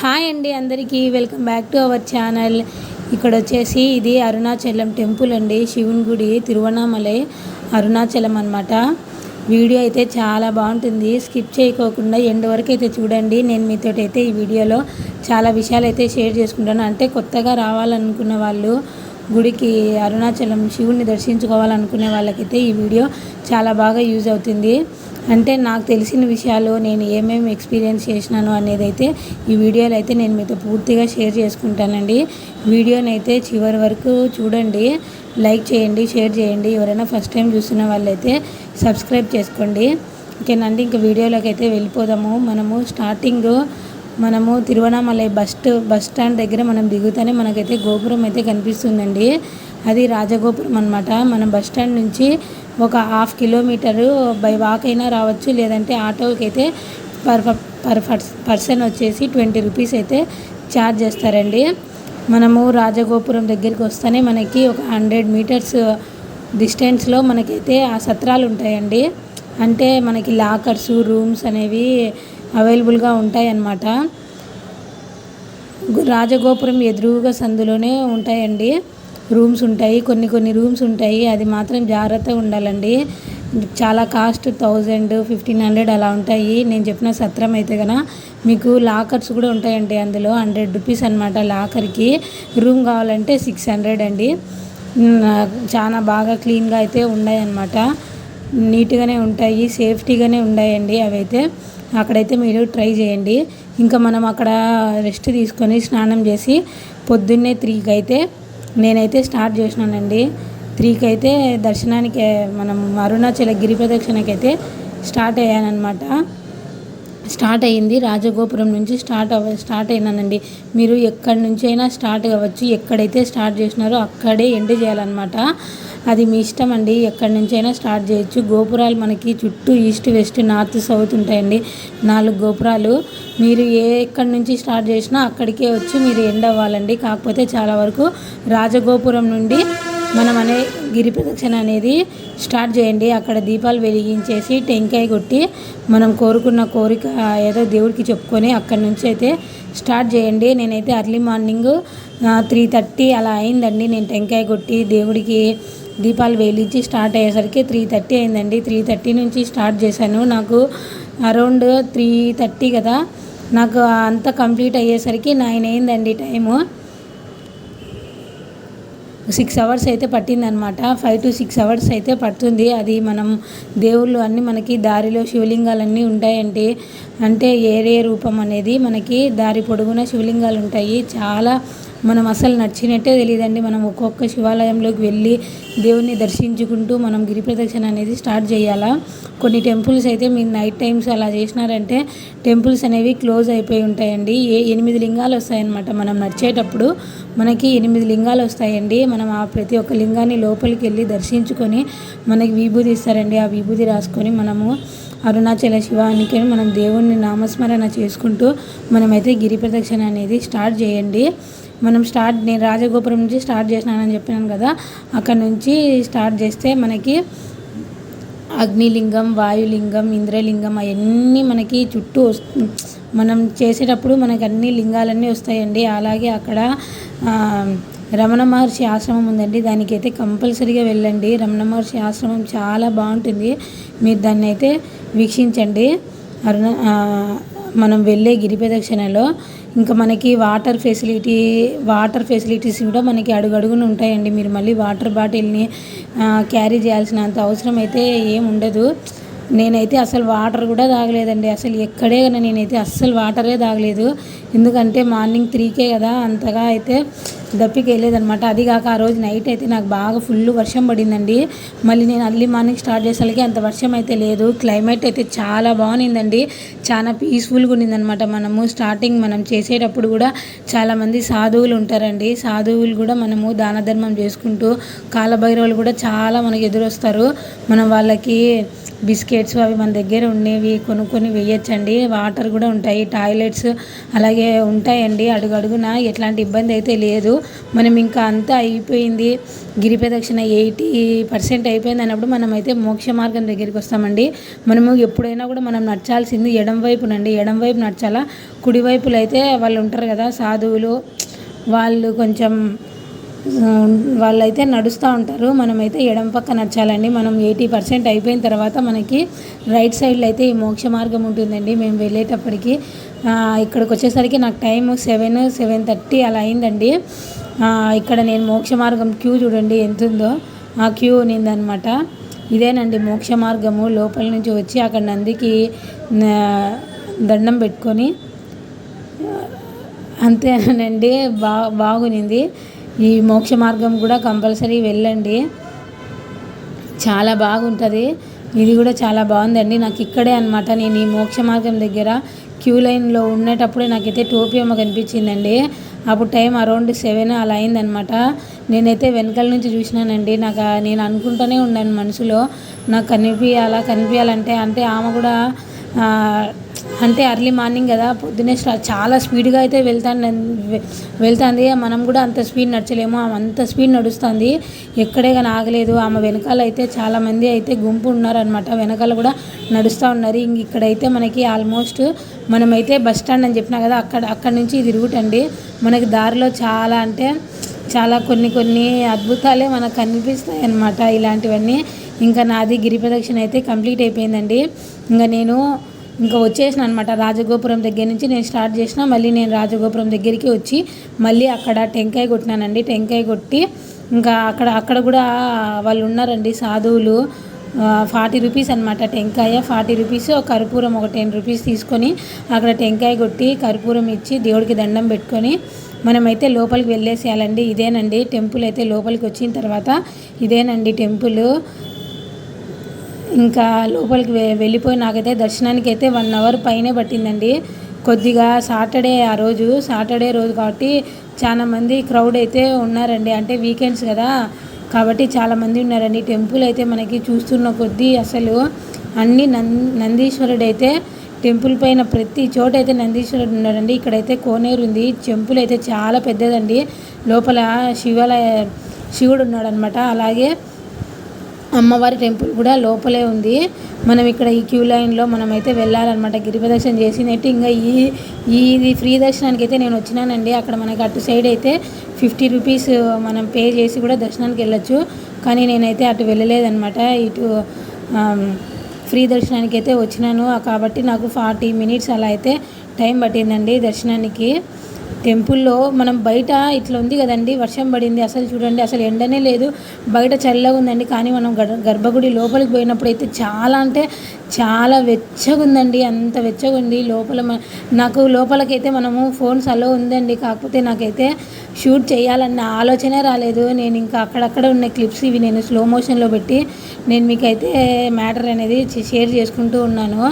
Hi అండి అందరికీ. Welcome back to our channel. ఇక్కడ వచ్చేసి ఇది అరుణాచలం టెంపుల్ అండి. శివుని గుడి తిరువణామలై అరుణాచలం అనమాట వీడియో అయితే చాలా బాగుంటుంది. స్కిప్ చేయకోకుండా ఎండ్ వరకు అయితే చూడండి. నేను మీతో అయితే ఈ వీడియోలో చాలా విషయాలు అయితే షేర్ చేసుకుంటాను. అంటే కొత్తగా రావాలనుకున్న వాళ్ళు గుడికి అరుణాచలం శివుణ్ణి దర్శించుకోవాలనుకునే వాళ్ళకైతే ఈ వీడియో చాలా బాగా యూజ్ అవుతుంది. అంటే నాకు తెలిసిన విషయాలు నేను ఏమేమి ఎక్స్పీరియన్స్ చేసినాను అనేది అయితే ఈ వీడియోలో అయితే నేను మీతో పూర్తిగా షేర్ చేసుకుంటానండి. వీడియోని అయితే చివరి వరకు చూడండి. లైక్ చేయండి షేర్ చేయండి. ఎవరైనా ఫస్ట్ టైం చూస్తున్న వాళ్ళైతే సబ్స్క్రైబ్ చేసుకోండి. ఓకేనండి ఇంకా వీడియోలోకి అయితే వెళ్ళిపోదాము. మనము స్టార్టింగ్ మనము తిరువణామలై బస్ బస్ స్టాండ్ దగ్గర మనం దిగుతానే మనకైతే గోపురం అయితే కనిపిస్తుందండి. అది రాజగోపురం అనమాట మనం బస్ స్టాండ్ నుంచి ఒక హాఫ్ కిలోమీటరు బై వాక్ అయినా రావచ్చు లేదంటే ఆటోకి అయితే పర్ పర్ పర్సన్ వచ్చేసి ట్వంటీ రూపీస్ అయితే ఛార్జ్ చేస్తారండి. మనము రాజగోపురం దగ్గరికి వస్తేనే మనకి ఒక హండ్రెడ్ మీటర్స్ డిస్టెన్స్లో మనకైతే ఆ సత్రాలు ఉంటాయండి. అంటే మనకి లాకర్స్ రూమ్స్ అనేవి అవైలబుల్గా ఉంటాయన్నమాట. రాజగోపురం ఎదురుగా సందులోనే ఉంటాయండి. రూమ్స్ ఉంటాయి కొన్ని కొన్ని రూమ్స్ ఉంటాయి. అది మాత్రం జాగ్రత్తగా ఉండాలండి. చాలా కాస్ట్ థౌజండ్ ఫిఫ్టీన్ హండ్రెడ్ అలా ఉంటాయి. నేను చెప్పిన సత్రం అయితే కనుక మీకు లాకర్స్ కూడా ఉంటాయండి అందులో. హండ్రెడ్ రూపీస్ అనమాట లాకర్కి. రూమ్ కావాలంటే సిక్స్ హండ్రెడ్ అండి. చాలా బాగా క్లీన్గా అయితే ఉన్నాయన్నమాట. నీట్గానే ఉంటాయి సేఫ్టీగానే ఉన్నాయండి అవైతే అక్కడైతే మీరు ట్రై చేయండి. ఇంకా మనం అక్కడ రెస్ట్ తీసుకొని స్నానం చేసి పొద్దున్నే త్రీకి అయితే నేనైతే స్టార్ట్ చేసినానండి. త్రీకి అయితే దర్శనానికి మనం అరుణాచల గిరి ప్రదక్షిణకైతే స్టార్ట్ అయ్యానమాట స్టార్ట్ అయ్యింది. రాజగోపురం నుంచి స్టార్ట్ అవ స్టార్ట్ అయినానండి. మీరు ఎక్కడి నుంచి అయినా స్టార్ట్ అవ్వచ్చు. ఎక్కడైతే స్టార్ట్ చేసినారో అక్కడే ఎండ్ చేయాలన్నమాట. అది మీ ఇష్టం అండి. ఎక్కడి నుంచైనా స్టార్ట్ చేయొచ్చు. గోపురాలు మనకి చుట్టూ ఈస్ట్ వెస్ట్ నార్త్ సౌత్ ఉంటాయండి. నాలుగు గోపురాలు. మీరు ఏ ఎక్కడి నుంచి స్టార్ట్ చేసినా అక్కడికే వచ్చి మీరు ఎండ్ అవ్వాలండి. కాకపోతే చాలా వరకు రాజగోపురం నుండి మనం అనే గిరి ప్రదక్షిణ అనేది స్టార్ట్ చేయండి. అక్కడ దీపాలు వెలిగించేసి టెంకాయ కొట్టి మనం కోరుకున్న కోరిక ఏదో దేవుడికి చెప్పుకొని అక్కడి నుంచి అయితే స్టార్ట్ చేయండి. నేనైతే అర్లీ మార్నింగ్ త్రీ థర్టీ అలా అయిందండి. నేను టెంకాయ కొట్టి దేవుడికి దీపాలు వేలిచ్చి స్టార్ట్ అయ్యేసరికి త్రీ థర్టీ అయిందండి. త్రీ థర్టీ నుంచి స్టార్ట్ చేశాను. నాకు అరౌండ్ త్రీ థర్టీ కదా. నాకు అంతా కంప్లీట్ అయ్యేసరికి నైన్ అయిందండి టైము. సిక్స్ అవర్స్ అయితే పట్టిందనమాట. ఫైవ్ టు సిక్స్ అవర్స్ అయితే పడుతుంది. అది మనం దేవుళ్ళు అన్నీ మనకి దారిలో శివలింగాలన్నీ ఉంటాయండి అంటే ఏరే రూపం అనేది మనకి దారి పొడుగున శివలింగాలు ఉంటాయి. చాలా మనం అసలు నచ్చినట్టే తెలియదండి మనం ఒక్కొక్క శివాలయంలోకి వెళ్ళి దేవుణ్ణి దర్శించుకుంటూ మనం గిరి ప్రదక్షిణ అనేది స్టార్ట్ చేయాలా? కొన్ని టెంపుల్స్ అయితే మీరు నైట్ టైమ్స్ అలా చేసినారంటే టెంపుల్స్ అనేవి క్లోజ్ అయిపోయి ఉంటాయండి. ఏ ఎనిమిది లింగాలు వస్తాయన్నమాట. మనం నడిచేటప్పుడు మనకి ఎనిమిది లింగాలు వస్తాయండి. మనం ఆ ప్రతి ఒక్క లింగాన్ని లోపలికి వెళ్ళి దర్శించుకొని మనకి విభూతి ఇస్తారండి. ఆ విభూతి రాసుకొని మనము అరుణాచల శివానికి మనం దేవుణ్ణి నామస్మరణ చేసుకుంటూ మనమైతే గిరి ప్రదక్షిణ అనేది స్టార్ట్ చేయండి. మనం స్టార్ట్ నేను రాజగోపురం నుంచి స్టార్ట్ చేసినానని చెప్పినాను కదా అక్కడ నుంచి స్టార్ట్ చేస్తే మనకి అగ్నిలింగం వాయులింగం ఇంద్రలింగం అవన్నీ మనకి చుట్టూ మనం చేసేటప్పుడు మనకి అన్ని లింగాలన్నీ వస్తాయండి. అలాగే అక్కడ రమణ మహర్షి ఆశ్రమం ఉందండి. దానికైతే కంపల్సరీగా వెళ్ళండి. రమణ మహర్షి ఆశ్రమం చాలా బాగుంటుంది. మీరు దాన్ని అయితే వీక్షించండి. అరుణ మనం వెళ్ళే గిరి ప్రదక్షిణలో ఇంకా మనకి వాటర్ ఫెసిలిటీ వాటర్ ఫెసిలిటీస్ కూడా మనకి అడుగడుగున ఉంటాయండి. మీరు మళ్ళీ వాటర్ బాటిల్ని క్యారీ చేయాల్సినంత అవసరం అయితే ఏం ఉండదు. నేనైతే అసలు వాటర్ కూడా తాగలేదండి. అసలు ఎక్కడే కానీ నేనైతే అస్సలు వాటరే తాగలేదు. ఎందుకంటే మార్నింగ్ త్రీకే కదా అంతగా అయితే దప్పికి వెళ్ళేదనమాట అది కాక ఆ రోజు నైట్ అయితే నాకు బాగా ఫుల్ వర్షం పడిందండి. మళ్ళీ నేను అర్లీ మార్నింగ్ స్టార్ట్ చేసేసరికి అంత వర్షం అయితే లేదు. క్లైమేట్ అయితే చాలా బాగుండిందండి. చాలా పీస్ఫుల్గా ఉండిందనమాట మనము. స్టార్టింగ్ మనం చేసేటప్పుడు కూడా చాలామంది సాధువులు ఉంటారండి. సాధువులు కూడా మనము దాన ధర్మం చేసుకుంటూ కాలభైరవులు కూడా చాలా మనకి ఎదురొస్తారు. మనం వాళ్ళకి బిస్కెట్స్ అవి మన దగ్గర ఉండేవి కొనుక్కొని వేయచ్చండి. వాటర్ కూడా ఉంటాయి టాయిలెట్స్ అలాగే ఉంటాయండి. అడుగడుగున ఎట్లాంటి ఇబ్బంది అయితే లేదు. మనం ఇంకా అంతా అయిపోయింది. గిరి ప్రదక్షిణ ఎయిటీ పర్సెంట్ అయిపోయింది అన్నప్పుడు మనం అయితే మోక్ష మార్గం దగ్గరికి వస్తామండి. మనము ఎప్పుడైనా కూడా మనం నడచాల్సింది ఎడం వైపునండి. ఎడం వైపు నడచాలా? కుడివైపులో అయితే వాళ్ళు ఉంటారు కదా సాధువులు. వాళ్ళు కొంచెం వాళ్ళైతే నడుస్తూ ఉంటారు. మనమైతే ఎడం పక్క నడచాలండి. మనం ఎయిటీ పర్సెంట్ అయిపోయిన తర్వాత మనకి రైట్ సైడ్లో అయితే ఈ మోక్ష మార్గం ఉంటుందండి. మేము వెళ్ళేటప్పటికి ఇక్కడికి వచ్చేసరికి నాకు టైం సెవెన్ సెవెన్ థర్టీ అలా అయిందండి. ఇక్కడ నేను మోక్ష మార్గం క్యూ చూడండి ఎంత ఉందో ఆ క్యూ ఉన్నిందనమాట. ఇదేనండి మోక్ష మార్గము. లోపల నుంచి వచ్చి అక్కడ నందికి దండం పెట్టుకొని అంతేనండి బా బాగునింది. ఈ మోక్ష మార్గం కూడా కంపల్సరీ వెళ్ళండి. చాలా బాగుంటుంది. ఇది కూడా చాలా బాగుందండి. నాకు ఇక్కడే అనమాట నేను ఈ మోక్ష మార్గం దగ్గర క్యూ లైన్లో ఉండేటప్పుడే నాకైతే టోపీ అమ్మ కనిపించిందండి. అప్పుడు టైం అరౌండ్ సెవెన్ అలా అయిందనమాట నేనైతే వెనకాల నుంచి చూసినానండి. నాకు నేను అనుకుంటూనే ఉన్నాను మనసులో. నాకు కనిపించాలా కనిపించాలంటే అంటే ఆమె కూడా అంటే అర్లీ మార్నింగ్ కదా పొద్దున్నే చాలా స్పీడ్గా అయితే వెళ్తాను వెళ్తుంది. మనం కూడా అంత స్పీడ్ నడచలేము ఆమె అంత స్పీడ్ నడుస్తుంది. ఎక్కడే కానీ ఆగలేదు. ఆమె వెనకాల అయితే చాలామంది అయితే గుంపు ఉన్నారనమాట వెనకాల కూడా నడుస్తూ ఉన్నారు. ఇంక ఇక్కడైతే మనకి ఆల్మోస్ట్ మనమైతే బస్ స్టాండ్ అని చెప్పినా కదా అక్కడ అక్కడ నుంచి ఇది రూట్ అండి మనకి దారిలో చాలా అంటే చాలా కొన్ని కొన్ని అద్భుతాలే మనకు కనిపిస్తాయి అన్నమాట ఇలాంటివన్నీ. ఇంకా నాది గిరి ప్రదక్షిణ అయితే కంప్లీట్ అయిపోయిందండి. ఇంకా నేను ఇంకా వచ్చేసిన అనమాట రాజగోపురం దగ్గర నుంచి నేను స్టార్ట్ చేసిన మళ్ళీ నేను రాజగోపురం దగ్గరికి వచ్చి మళ్ళీ అక్కడ టెంకాయ కొట్టినానండి. టెంకాయ కొట్టి ఇంకా అక్కడ అక్కడ కూడా వాళ్ళు ఉన్నారండి సాధువులు. ఫార్టీ రూపీస్ అనమాట టెంకాయ. ఫార్టీ రూపీస్ కర్పూరం ఒక టెన్ రూపీస్ తీసుకొని అక్కడ టెంకాయ కొట్టి కర్పూరం ఇచ్చి దేవుడికి దండం పెట్టుకొని మనమైతే లోపలికి వెళ్ళేసేయాలండి. ఇదేనండి టెంపుల్ అయితే లోపలికి వచ్చిన తర్వాత ఇదేనండి టెంపుల్. ఇంకా లోపలికి వెళ్ళిపోయి నాకైతే దర్శనానికి అయితే వన్ అవర్ పైనే పట్టిందండి. కొద్దిగా సాటర్డే ఆ రోజు సాటర్డే రోజు కాబట్టి చాలామంది క్రౌడ్ అయితే ఉన్నారండి. అంటే వీకెండ్స్ కదా కాబట్టి చాలామంది ఉన్నారండి. టెంపుల్ అయితే మనకి చూస్తున్న కొద్దీ అసలు అన్ని నందీశ్వరుడు అయితే టెంపుల్ పైన ప్రతి చోట అయితే నందీశ్వరుడు ఉన్నాడండి. ఇక్కడైతే కోనేరు ఉంది. టెంపుల్ అయితే చాలా పెద్దదండి. లోపల శివాలయ శివుడు ఉన్నాడనమాట అలాగే అమ్మవారి టెంపుల్ కూడా లోపలే ఉంది. మనం ఇక్కడ ఈ క్యూ లైన్లో మనం అయితే వెళ్ళాలన్నమాట. గిరి ప్రదర్శన చేసినట్టు ఇంకా ఈ ఇది ఫ్రీ దర్శనానికి అయితే నేను వచ్చినానండి. అక్కడ మనకి అటు సైడ్ అయితే ఫిఫ్టీ రూపీస్ మనం పే చేసి కూడా దర్శనానికి వెళ్ళొచ్చు. కానీ నేనైతే అటు వెళ్ళలేదన్నమాట. ఇటు ఫ్రీ దర్శనానికి అయితే వచ్చినాను కాబట్టి నాకు ఫార్టీ మినిట్స్ అలా అయితే టైం పట్టిందండి దర్శనానికి. టెంపుల్లో మనం బయట ఇట్లా ఉంది కదండి వర్షం పడింది అసలు చూడండి అసలు ఎండనే లేదు బయట చల్లగా ఉందండి కానీ మనం గర్భగుడి లోపలికి పోయినప్పుడు అయితే చాలా అంటే చాలా వెచ్చగా ఉందండి అంత వెచ్చగా ఉంది లోపల నాకు లోపలకైతే మనము ఫోన్స్ అలో ఉందండి కాకపోతే నాకైతే షూట్ చేయాలన్న ఆలోచనే రాలేదు. నేను ఇంకా అక్కడక్కడ ఉన్న క్లిప్స్ ఇవి నేను స్లో మోషన్లో పెట్టి నేను మీకైతే మ్యాటర్ అనేది షేర్ చేసుకుంటూ ఉన్నాను.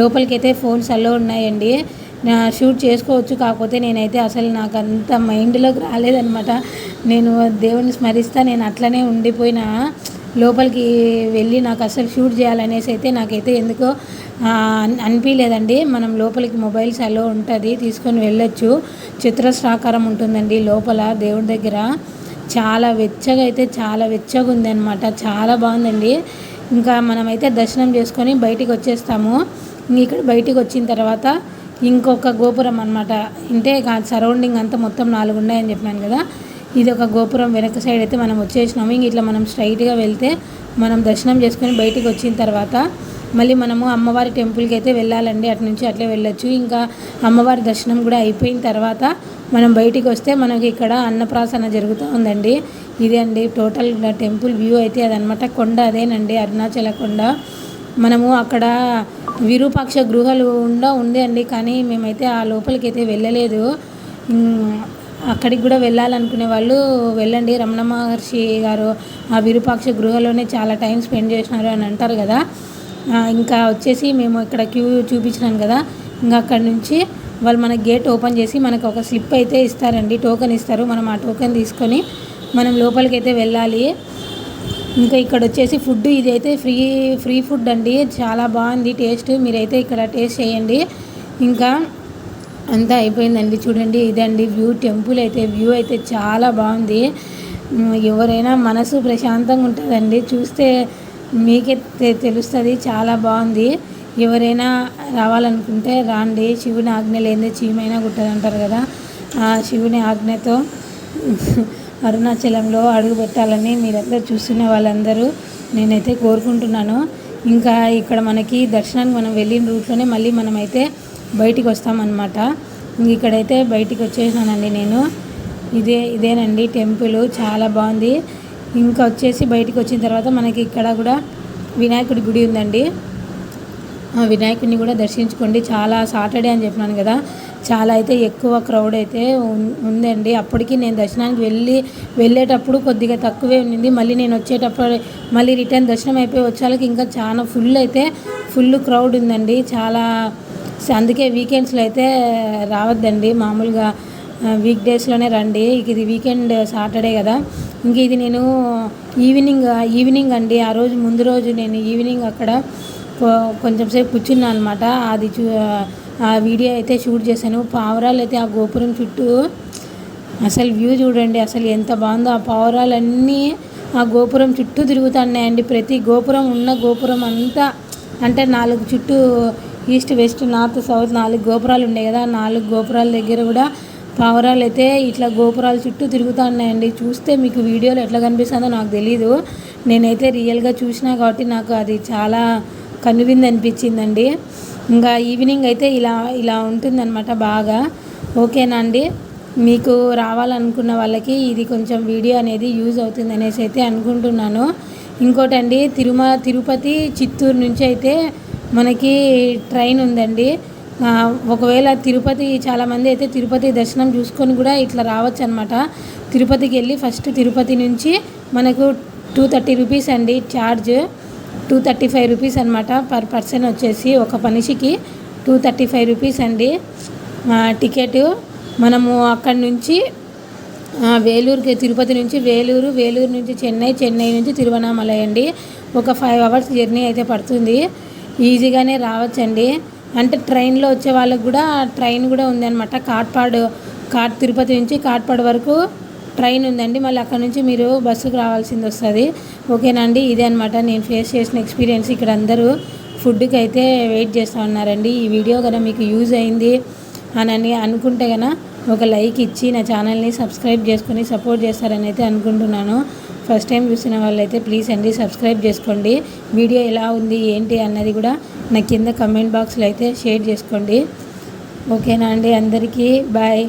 లోపలికైతే ఫోన్స్ అలో ఉన్నాయండి. షూట్ చేసుకోవచ్చు. కాకపోతే నేనైతే అసలు నాకు అంత మైండ్లోకి రాలేదనమాట నేను దేవుని స్మరిస్తా నేను అట్లనే ఉండిపోయిన లోపలికి వెళ్ళి నాకు అసలు షూట్ చేయాలనేసి అయితే నాకైతే ఎందుకో అనిపించలేదండి మనం లోపలికి మొబైల్స్ అలో ఉంటుంది తీసుకొని వెళ్ళొచ్చు. చిత్రశ్రాకారం ఉంటుందండి లోపల దేవుడి దగ్గర. చాలా వెచ్చగా అయితే చాలా వెచ్చగా ఉంది అనమాట చాలా బాగుందండి. ఇంకా మనమైతే దర్శనం చేసుకొని బయటికి వచ్చేస్తాము ఇక్కడ బయటికి వచ్చిన తర్వాత ఇంకొక గోపురం అనమాట అంటే సరౌండింగ్ అంతా మొత్తం నాలుగు ఉన్నాయని చెప్పాను కదా. ఇది ఒక గోపురం వెనక సైడ్ అయితే మనం వచ్చేసినాము. ఇంక ఇట్లా మనం స్ట్రైట్గా వెళ్తే మనం దర్శనం చేసుకొని బయటికి వచ్చిన తర్వాత మళ్ళీ మనము అమ్మవారి టెంపుల్కి అయితే వెళ్ళాలండి. అటు నుంచి అట్లే వెళ్ళొచ్చు. ఇంకా అమ్మవారి దర్శనం కూడా అయిపోయిన తర్వాత మనం బయటికి వస్తే మనకి ఇక్కడ అన్నప్రాసన జరుగుతూ ఉందండి. ఇదే అండి టోటల్ టెంపుల్ వ్యూ అయితే అదనమాట కొండ అదేనండి. అరుణాచల కొండ. మనము అక్కడ విరూపాక్ష గృహాలు ఉండ ఉంది అండి కానీ మేమైతే ఆ లోపలికి అయితే వెళ్ళలేదు అక్కడికి కూడా వెళ్ళాలనుకునే వాళ్ళు వెళ్ళండి. రమణ మహర్షి గారు ఆ విరూపాక్ష గృహలోనే చాలా టైం స్పెండ్ చేసినారు అని అంటారు కదా. ఇంకా వచ్చేసి మేము ఇక్కడ క్యూ చూపించినాను కదా. ఇంకా అక్కడ నుంచి వాళ్ళు మన గేట్ ఓపెన్ చేసి మనకు ఒక స్లిప్ అయితే ఇస్తారండి టోకెన్ ఇస్తారు. మనం ఆ టోకెన్ తీసుకొని మనం లోపలికి అయితే వెళ్ళాలి. ఇంకా ఇక్కడ వచ్చేసి ఫుడ్ ఇదైతే ఫ్రీ ఫ్రీ ఫుడ్ అండి. చాలా బాగుంది టేస్ట్. మీరైతే ఇక్కడ టేస్ట్ చేయండి. ఇంకా అంతా అయిపోయిందండి చూడండి. ఇదండి వ్యూ టెంపుల్ అయితే వ్యూ అయితే చాలా బాగుంది. ఎవరైనా మనసు ప్రశాంతంగా ఉంటుందండి. చూస్తే మీకే తెలుస్తుంది. చాలా బాగుంది. ఎవరైనా రావాలనుకుంటే రాండి. శివుని ఆజ్ఞ లేదే చీమైనా గుట్టదంటారు కదా. ఆ శివుని ఆజ్ఞతో అరుణాచలంలో అడుగు పెట్టాలని మీరందరూ చూస్తున్న వాళ్ళందరూ నేనైతే కోరుకుంటున్నాను. ఇంకా ఇక్కడ మనకి దర్శనానికి మనం వెళ్ళిన రూట్లోనే మళ్ళీ మనమైతే బయటికి వస్తామన్నమాట. ఇక్కడైతే బయటికి వచ్చేసానండి నేను. ఇదే ఇదేనండి టెంపుల్ చాలా బాగుంది. ఇంకా వచ్చేసి బయటికి వచ్చిన తర్వాత మనకి ఇక్కడ కూడా వినాయకుడి గుడి ఉందండి. వినాయకుడిని కూడా దర్శించుకోండి. చాలా సాటర్డే అని చెప్పినాను కదా. చాలా అయితే ఎక్కువ క్రౌడ్ అయితే ఉందండి. అప్పటికి నేను దర్శనానికి వెళ్ళి వెళ్ళేటప్పుడు కొద్దిగా తక్కువే ఉండింది. మళ్ళీ నేను వచ్చేటప్పుడు మళ్ళీ రిటర్న్ దర్శనం అయిపోయి వచ్చేళ్ళకి ఇంకా చాలా ఫుల్ అయితే ఫుల్ క్రౌడ్ ఉందండి. చాలా అందుకే వీకెండ్స్లో అయితే రావద్దండి. మామూలుగా వీక్ డేస్లోనే రండి. ఇది వీకెండ్ సాటర్డే కదా. ఇంక ఇది నేను ఈవినింగ్ ఈవినింగ్ అండి. ఆ రోజు ముందు రోజు నేను ఈవినింగ్ అక్కడ కొంచెం సేపు అనమాట అది చూ ఆ వీడియో అయితే షూట్ చేశాను. పావురాలు అయితే ఆ గోపురం చుట్టూ అసలు వ్యూ చూడండి అసలు ఎంత బాగుందో. ఆ పావురాలన్నీ ఆ గోపురం చుట్టూ తిరుగుతున్నాయండి. ప్రతి గోపురం ఉన్న గోపురం అంతా అంటే నాలుగు చుట్టూ ఈస్ట్ వెస్ట్ నార్త్ సౌత్ నాలుగు గోపురాలు ఉన్నాయి కదా. నాలుగు గోపురాల దగ్గర కూడా పావురాలు అయితే ఇట్లా గోపురాల చుట్టూ తిరుగుతూ ఉన్నాయండి చూస్తే మీకు వీడియోలో ఎట్లా కనిపిస్తుందో నాకు తెలీదు. నేనైతే రియల్గా చూసినా కాబట్టి నాకు అది చాలా కనువింది అనిపించిందండి ఇంకా ఈవినింగ్ అయితే ఇలా ఇలా ఉంటుందన్నమాట బాగా. ఓకేనా అండి? మీకు రావాలనుకున్న వాళ్ళకి ఇది కొంచెం వీడియో అనేది యూజ్ అవుతుంది అనేసి అయితే అనుకుంటున్నాను. ఇంకోటండి తిరుమల తిరుపతి చిత్తూరు నుంచి అయితే మనకి ట్రైన్ ఉందండి. ఒకవేళ తిరుపతి చాలామంది అయితే తిరుపతి దర్శనం చూసుకొని కూడా ఇట్లా రావచ్చు అనమాట తిరుపతికి వెళ్ళి ఫస్ట్ తిరుపతి నుంచి మనకు టూ థర్టీ రూపీస్ అండి charge. Two thirty five rupees అనమాట పర్ పర్సన్ వచ్చేసి ఒక మనిషికి టూ థర్టీ ఫైవ్ రూపీస్ అండి. టికెట్ మనము అక్కడి నుంచి వేలూరుకి తిరుపతి నుంచి వేలూరు వేలూరు నుంచి చెన్నై చెన్నై నుంచి తిరువనామలై అండి. ఒక ఫైవ్ అవర్స్ జర్నీ అయితే పడుతుంది. ఈజీగానే రావచ్చండి. అంటే ట్రైన్లో వచ్చే వాళ్ళకు కూడా ట్రైన్ కూడా ఉందన్నమాట. కాట్పాడు కాట్ తిరుపతి నుంచి కాట్పాడు వరకు ట్రైన్ ఉందండి. మళ్ళీ అక్కడ నుంచి మీరు బస్సుకు రావాల్సింది వస్తుంది. ఓకేనండి. ఇదే అనమాట నేను ఫేస్ చేసిన ఎక్స్పీరియన్స్ ఇక్కడ అందరూ ఫుడ్కి అయితే వెయిట్ చేస్తూ ఉన్నారండి. ఈ వీడియో కదా మీకు యూజ్ అయింది అని అనుకుంటే కనుక ఒక లైక్ ఇచ్చి నా ఛానల్ని సబ్స్క్రైబ్ చేసుకొని సపోర్ట్ చేస్తారని అయితే అనుకుంటున్నాను. ఫస్ట్ టైం చూసిన వాళ్ళైతే ప్లీజ్ అండి సబ్స్క్రైబ్ చేసుకోండి. వీడియో ఎలా ఉంది ఏంటి అన్నది కూడా నా కింద కమెంట్ బాక్స్లో అయితే షేర్ చేసుకోండి. ఓకేనా అండి. అందరికీ బాయ్.